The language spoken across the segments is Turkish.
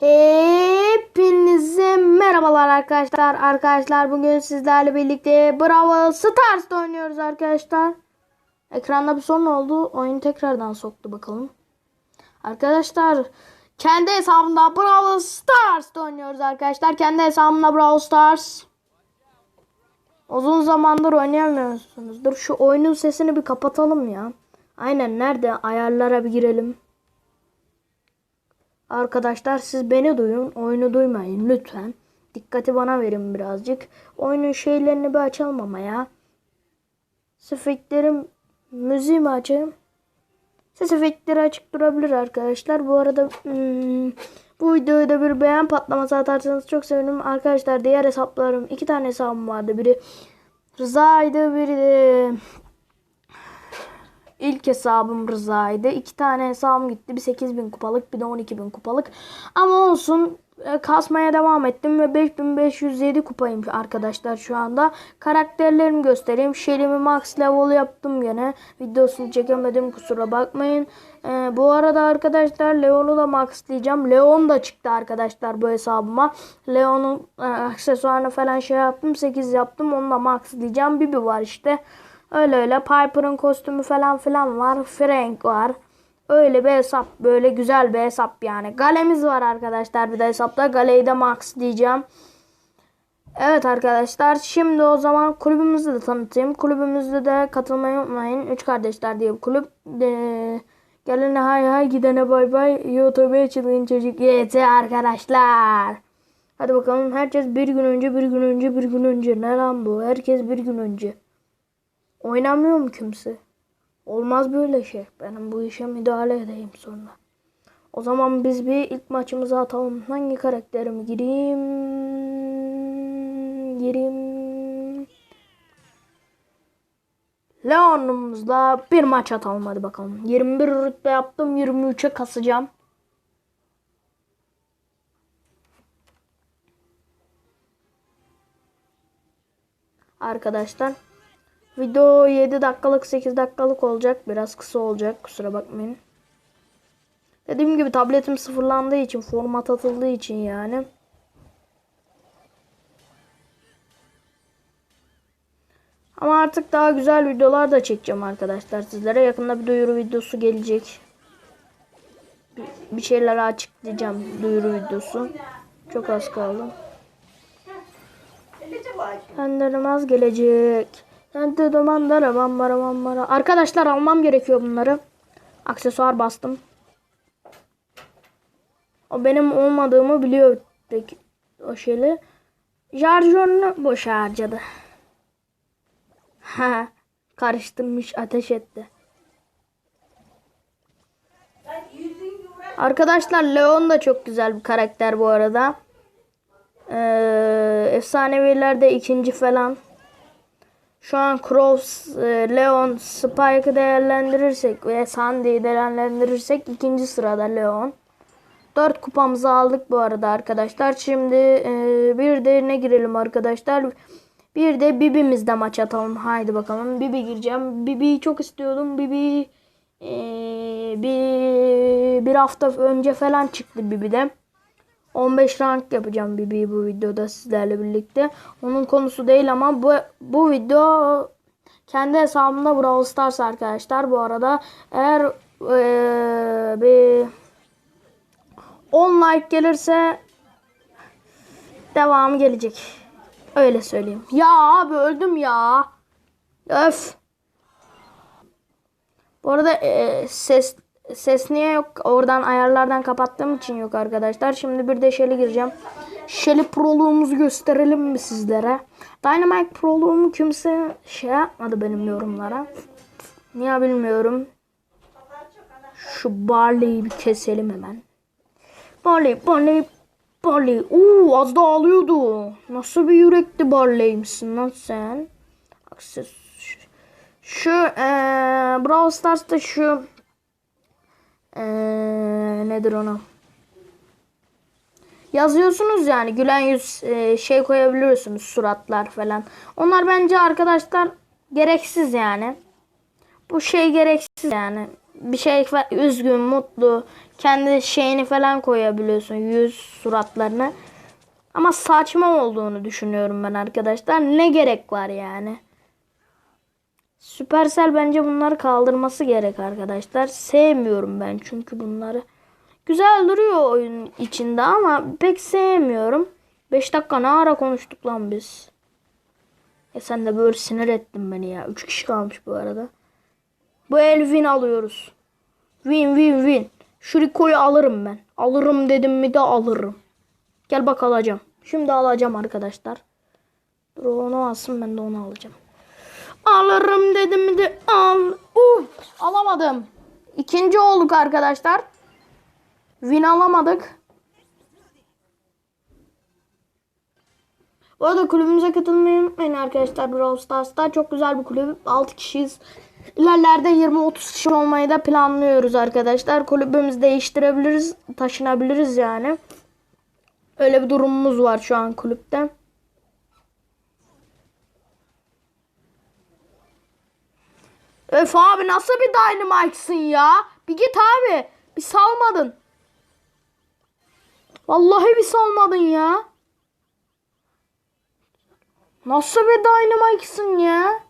Hepinize merhabalar arkadaşlar. Arkadaşlar bugün sizlerle birlikte Bravo Stars'ta oynuyoruz arkadaşlar. Ekranda bir sorun oldu. Oyun tekrardan soktu bakalım. Arkadaşlar kendi hesabımda Bravo Stars'ta oynuyoruz arkadaşlar. Kendi hesabımda Bravo Stars. Uzun zamandır oynayamıyorsunuz. Dur şu oyunun sesini bir kapatalım ya. Aynen nerede? Ayarlara bir girelim. Arkadaşlar siz beni duyun. Oyunu duymayın lütfen. Dikkati bana verin birazcık. Oyunun şeylerini bir açalım ama ya. Efektlerim müziği mi açayım? Ses efektleri açık durabilir arkadaşlar. Bu arada hmm, bu videoyu da bir beğen patlaması atarsanız çok sevinirim. Arkadaşlar diğer hesaplarım iki tane hesabım vardı. Biri Rıza'ydı biri de İlk hesabım Rıza'ydı. İki tane hesabım gitti. Bir 8000 kupalık bir de 12000 kupalık. Ama olsun e, kasmaya devam ettim ve 5507 kupayım arkadaşlar şu anda. Karakterlerimi göstereyim. Shelly'mi max level yaptım gene. Videosunu çekemedim kusura bakmayın. Ee, bu arada arkadaşlar Leon'u da maxlayacağım. Leon da çıktı arkadaşlar bu hesabıma. Leon'un e, aksesuarını falan şey yaptım. 8 yaptım. Onu da maxlayacağım. Bibi var işte. Öyle öyle Piper'ın kostümü falan filan var. Frank var. Öyle bir hesap. Böyle güzel bir hesap yani. Galemiz var arkadaşlar bir de hesapta. Galeyi de max diyeceğim. Evet arkadaşlar şimdi o zaman kulübümüzü de tanıtayım. Kulübümüzde de katılmayı unutmayın. Üç kardeşler diye bir kulüp. De, gelene hay hay gidene bay bay. YouTube'a çılgın çocuk YT arkadaşlar. Hadi bakalım herkes bir gün önce bir gün önce bir gün önce. Ne lan bu? Herkes bir gün önce. Oynamıyor mu kimse? Olmaz böyle şey. Benim bu işe müdahale edeyim sonra. O zaman biz bir ilk maçımızı atalım. Hangi karakterimi gireyim? Gireyim. Leon'umuzla bir maç atalım hadi bakalım. 21 rütbe yaptım. 23'e kasacağım. Arkadaşlar. Video 7 dakikalık 8 dakikalık olacak. Biraz kısa olacak. Kusura bakmayın. Dediğim gibi tabletim sıfırlandığı için format atıldığı için yani. Ama artık daha güzel videolar da çekeceğim arkadaşlar sizlere. Yakında bir duyuru videosu gelecek. Bir şeyler açıklayacağım duyuru videosu. Çok az kaldı. Kendilerim az gelecek. Arkadaşlar almam gerekiyor bunları. Aksesuar bastım. O benim olmadığımı biliyor peki o şeyle. Jarjon'u boş harcadı. Ha, karıştırmış ateş etti. Arkadaşlar Leon da çok güzel bir karakter bu arada. Ee, efsanevilerde ikinci falan. Şu an Crows, e, Leon, Spike'ı değerlendirirsek ve Sandy'yi değerlendirirsek ikinci sırada Leon. 4 kupamızı aldık bu arada arkadaşlar. Şimdi e, bir de ne girelim arkadaşlar. Bir de Bibi'mizde maç atalım. Haydi bakalım. Bibi gireceğim. Bibi'yi çok istiyordum. Bibi e, bir, bir hafta önce falan çıktı Bibi'de. 15 rank yapacağım Bibi bu videoda sizlerle birlikte. Onun konusu değil ama bu bu video kendi hesabımda Brawl Stars arkadaşlar. Bu arada eğer ee, bir 10 like gelirse devamı gelecek. Öyle söyleyeyim. Ya abi öldüm ya. Öf. Bu arada e, ses ses niye yok? Oradan ayarlardan kapattığım için yok arkadaşlar. Şimdi bir de Shelly gireceğim. Shelly proluğumuzu gösterelim mi sizlere? Dynamite proluğumu kimse şey yapmadı benim yorumlara. Niye bilmiyorum. Şu Barley'i bir keselim hemen. Barley, Barley, Barley. Oo az da ağlıyordu. Nasıl bir yürekli Barley'mişsin lan sen? Akses. Şu ee, Brawl Stars'ta şu ee, nedir ona? Yazıyorsunuz yani gülen yüz e, şey koyabiliyorsunuz suratlar falan. Onlar bence arkadaşlar gereksiz yani. Bu şey gereksiz yani. bir şey üzgün, mutlu, kendi şeyini falan koyabiliyorsun yüz suratlarını. Ama saçma olduğunu düşünüyorum ben arkadaşlar. Ne gerek var yani? Supercell bence bunları kaldırması gerek arkadaşlar. Sevmiyorum ben çünkü bunları. Güzel duruyor oyun içinde ama pek sevmiyorum. 5 dakika ne ara konuştuk lan biz. Ya sen de böyle sinir ettin beni ya. 3 kişi kalmış bu arada. Bu el win alıyoruz. Win win win. Şu Rico'yu alırım ben. Alırım dedim mi de alırım. Gel bak alacağım. Şimdi alacağım arkadaşlar. Dur onu alsın ben de onu alacağım. Alırım dedim de al. Uf, alamadım. İkinci olduk arkadaşlar. Win alamadık. Bu arada kulübümüze katılmayı unutmayın arkadaşlar. Brawl Stars'ta çok güzel bir kulüp. 6 kişiyiz. İlerlerde 20-30 kişi olmayı da planlıyoruz arkadaşlar. Kulübümüzü değiştirebiliriz. Taşınabiliriz yani. Öyle bir durumumuz var şu an kulüpte. Öf abi nasıl bir Dynamite'sın ya? Bir git abi. Bir salmadın. Vallahi bir salmadın ya. Nasıl bir Dynamite'sın ya?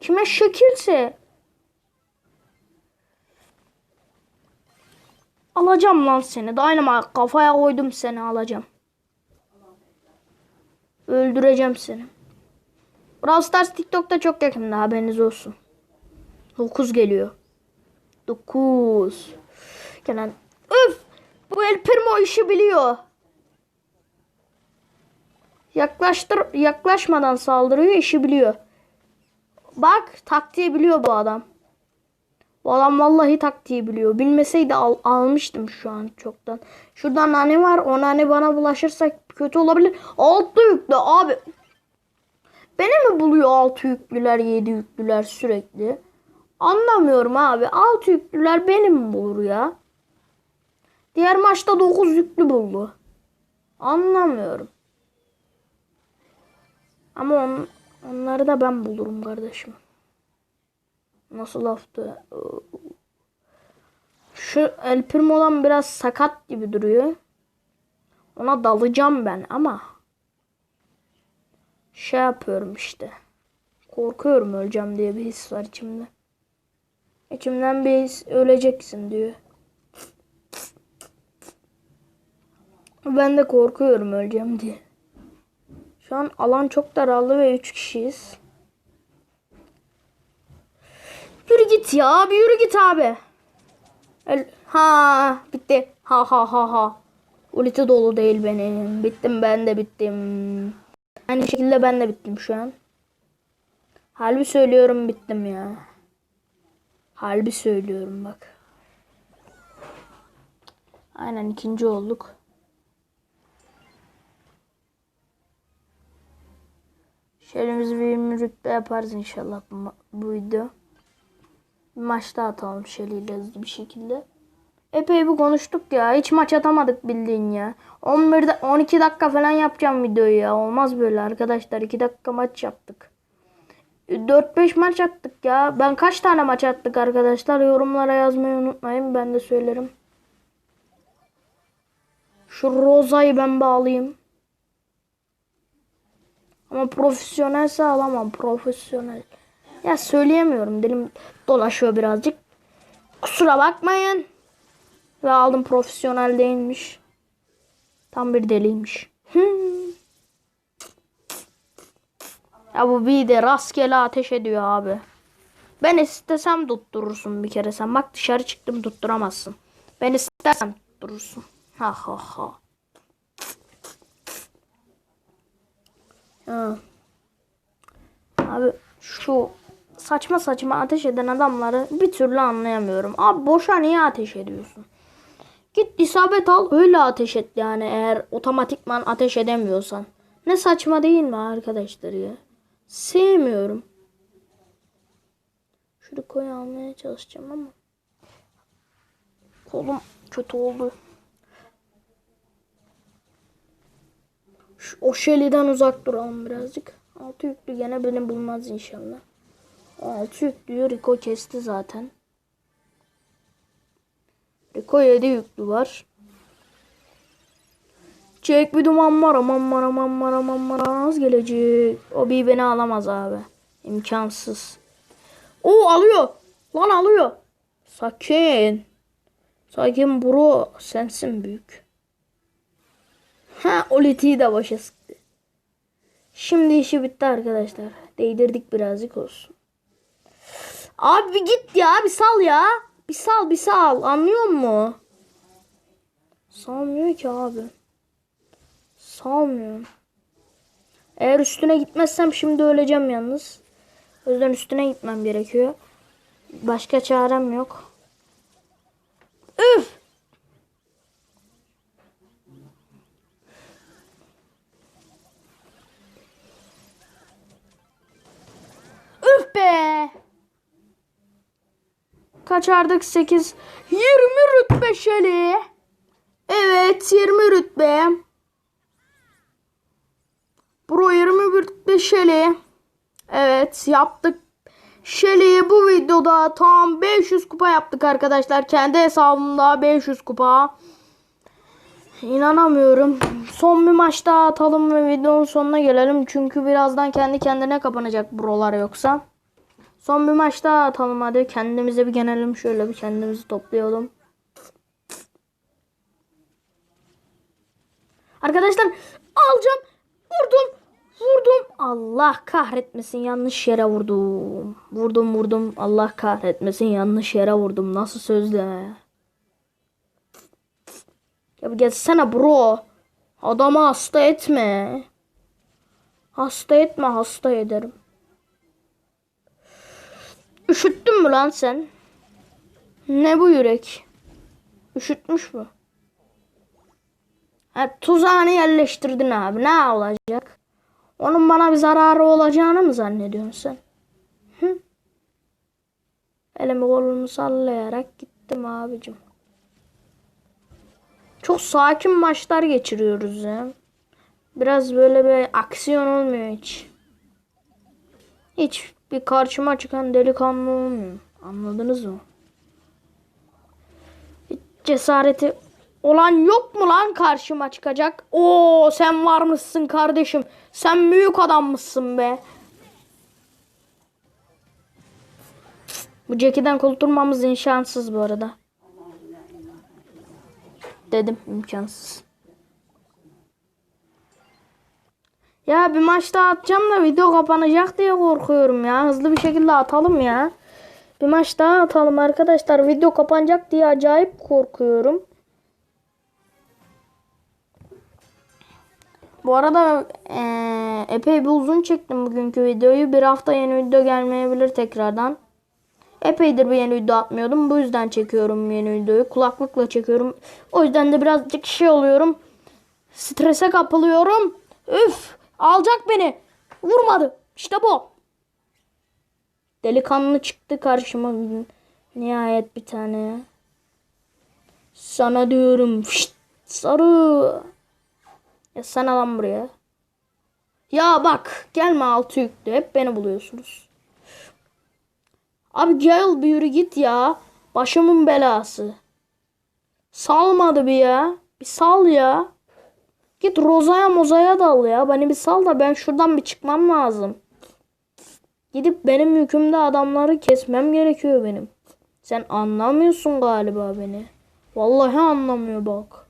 Kime şekilse. Alacağım lan seni. Dynamite kafaya koydum seni alacağım. Öldüreceğim seni. Brawl Stars TikTok'ta çok yakında haberiniz olsun. 9 geliyor. 9. Kenan. Üf! Bu El Primo işi biliyor. Yaklaştır yaklaşmadan saldırıyor işi biliyor. Bak taktiği biliyor bu adam. Bu adam vallahi taktiği biliyor. Bilmeseydi al, almıştım şu an çoktan. Şurada nane var. O nane bana bulaşırsa kötü olabilir. Altı yüklü abi. Beni mi buluyor altı yüklüler, yedi yüklüler sürekli? Anlamıyorum abi. Altı yüklüler beni mi bulur ya? Diğer maçta dokuz yüklü buldu. Anlamıyorum. Ama on, onları da ben bulurum kardeşim. Nasıl laftı? Şu El Primo'dan biraz sakat gibi duruyor. Ona dalacağım ben ama şey yapıyorum işte. Korkuyorum öleceğim diye bir his var içimde. İçimden bir his öleceksin diyor. Ben de korkuyorum öleceğim diye. Şu an alan çok daraldı ve 3 kişiyiz. Yürü git ya. Bir yürü git abi. El- ha bitti. Ha ha ha ha. Ulti dolu değil benim. Bittim ben de bittim. Aynı şekilde ben de bittim şu an. Halbuki söylüyorum bittim ya. Halbuki söylüyorum bak. Aynen ikinci olduk. Şehrimizi bir rütbe yaparız inşallah bu, bu video. Bir atalım ile hızlı bir şekilde. Epey bir konuştuk ya. Hiç maç atamadık bildiğin ya. 11 da- 12 dakika falan yapacağım videoyu ya. Olmaz böyle arkadaşlar. 2 dakika maç yaptık. 4-5 maç attık ya. Ben kaç tane maç attık arkadaşlar? Yorumlara yazmayı unutmayın. Ben de söylerim. Şu Roza'yı ben bağlayayım. Ama profesyonelse alamam. Profesyonel. Ya söyleyemiyorum. Dilim dolaşıyor birazcık. Kusura bakmayın. Ve aldım profesyonel değilmiş. Tam bir deliymiş. Hmm. Ya bu bir de rastgele ateş ediyor abi. Ben istesem tutturursun bir kere sen. Bak dışarı çıktım tutturamazsın. Ben istersem tutturursun. Ha ha ha. Ha. Abi şu saçma saçma ateş eden adamları bir türlü anlayamıyorum. Abi boşa niye ateş ediyorsun? Git isabet al öyle ateş et yani eğer otomatikman ateş edemiyorsan. Ne saçma değil mi arkadaşlar ya? Sevmiyorum. Şunu koyu almaya çalışacağım ama. Kolum kötü oldu. Şu, o Shelly'den uzak duralım birazcık. Altı yüklü gene beni bulmaz inşallah. Altı yüklüyü Rico kesti zaten. 7 yüklü var. Çek bir duman mara aman mara aman mara aman mara az gelecek. O bir beni alamaz abi. İmkansız. O alıyor. Lan alıyor. Sakin. Sakin bro. Sensin büyük. Ha Oliti'yi de başa sıktı. Şimdi işi bitti arkadaşlar. Değdirdik birazcık olsun. Abi git ya bir sal ya. Bir sal bir sal anlıyor musun? Salmıyor ki abi. Salmıyor. Eğer üstüne gitmezsem şimdi öleceğim yalnız. O yüzden üstüne gitmem gerekiyor. Başka çarem yok. Üf! Üf be! Kaçardık 8. 20 rütbe şeli. Evet 20 rütbe. Bro 20 rütbe şeli. Evet yaptık. Şeli'yi bu videoda tam 500 kupa yaptık arkadaşlar. Kendi hesabımda 500 kupa. İnanamıyorum. Son bir maç daha atalım ve videonun sonuna gelelim. Çünkü birazdan kendi kendine kapanacak buralar yoksa. Son bir maç daha atalım hadi. Kendimize bir gelelim. Şöyle bir kendimizi toplayalım. Arkadaşlar alacağım. Vurdum. Vurdum. Allah kahretmesin yanlış yere vurdum. Vurdum vurdum. Allah kahretmesin yanlış yere vurdum. Nasıl sözle? Ya gelsene bro. Adamı hasta etme. Hasta etme hasta ederim. Üşüttün mü lan sen? Ne bu yürek? Üşütmüş mü? Ha, tuzağını yerleştirdin abi. Ne olacak? Onun bana bir zararı olacağını mı zannediyorsun sen? Hı? Elimi kolumu sallayarak gittim abicim. Çok sakin maçlar geçiriyoruz ya. Biraz böyle bir aksiyon olmuyor hiç. Hiç bir karşıma çıkan delikanlı olmuyor. Anladınız mı? Hiç cesareti olan yok mu lan karşıma çıkacak? Oo sen var mısın kardeşim? Sen büyük adammışsın be. Bu Jackie'den kurtulmamız imkansız bu arada. Dedim imkansız. Ya bir maç daha atacağım da video kapanacak diye korkuyorum ya. Hızlı bir şekilde atalım ya. Bir maç daha atalım arkadaşlar. Video kapanacak diye acayip korkuyorum. Bu arada eee, epey bir uzun çektim bugünkü videoyu. Bir hafta yeni video gelmeyebilir tekrardan. Epeydir bir yeni video atmıyordum. Bu yüzden çekiyorum yeni videoyu. Kulaklıkla çekiyorum. O yüzden de birazcık şey oluyorum. Strese kapılıyorum. Üf! Alacak beni. Vurmadı. İşte bu. Delikanlı çıktı karşıma. Nihayet bir tane. Sana diyorum. Fişt, sarı. Ya sen lan buraya. Ya bak gelme altı yüklü. Hep beni buluyorsunuz. Abi gel bir yürü git ya. Başımın belası. Salmadı bir ya. Bir sal ya. Git Roza'ya mozaya dal ya. Beni bir sal da ben şuradan bir çıkmam lazım. Gidip benim yükümde adamları kesmem gerekiyor benim. Sen anlamıyorsun galiba beni. Vallahi anlamıyor bak.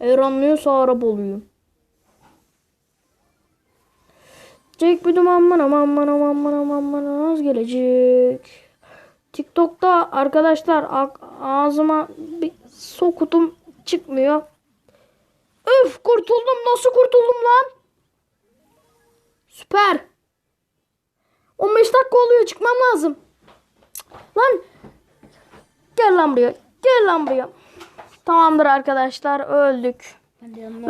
Eğer anlıyorsa Arap olayım. Çek bir duman bana aman bana aman bana aman bana az gelecek. TikTok'ta arkadaşlar ağzıma bir sokutum çıkmıyor. Öf kurtuldum nasıl kurtuldum lan? Süper. 15 dakika oluyor çıkmam lazım. Cık, Lan gel lan buraya gel lan buraya. Tamamdır arkadaşlar öldük.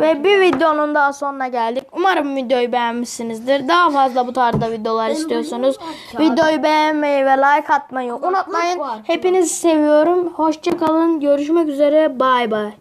Ve bir videonun daha sonuna geldik. Umarım videoyu beğenmişsinizdir. Daha fazla bu tarzda videolar istiyorsanız videoyu beğenmeyi ve like atmayı unutmayın. Hepinizi seviyorum. Hoşçakalın. Görüşmek üzere. Bay bay.